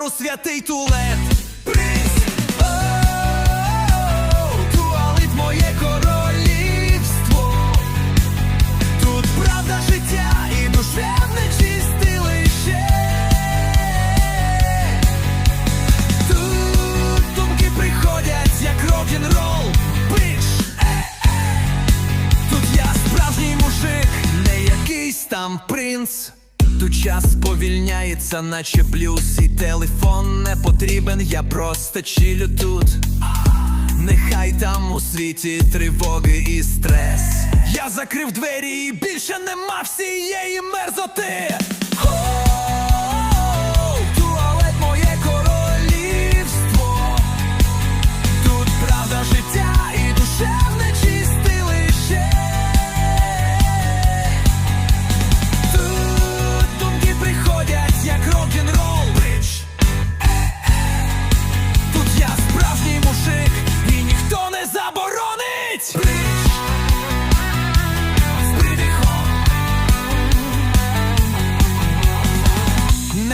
фарфору святий мужик, не якийсь там принц. Тут час повільняється, наче блюз, і телефон не потрібен, я просто чилю тут. Нехай там у світі тривоги і стрес. Я закрив двері і більше нема всієї мерзоти.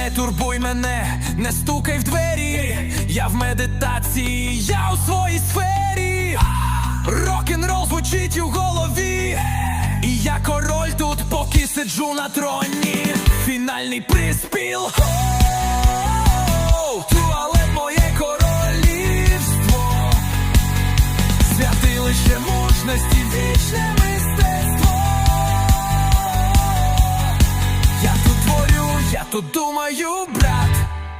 Не турбуй мене, не стукай в двері. Я в медитації, я у своїй сфері. Рок-н-рол звучить у голові. І я король тут, поки сиджу на троні. Фінальний приспіл. Туалет моє королівство. Святилище мужності, вічне тут думаю, брат.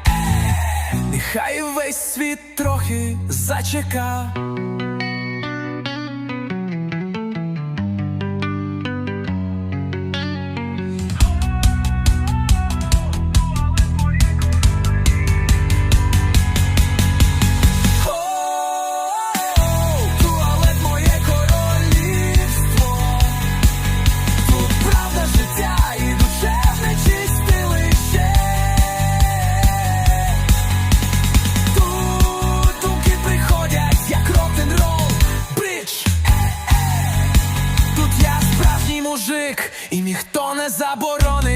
Е, Нехай весь світ трохи зачека. мужик, і ніхто не заборонить.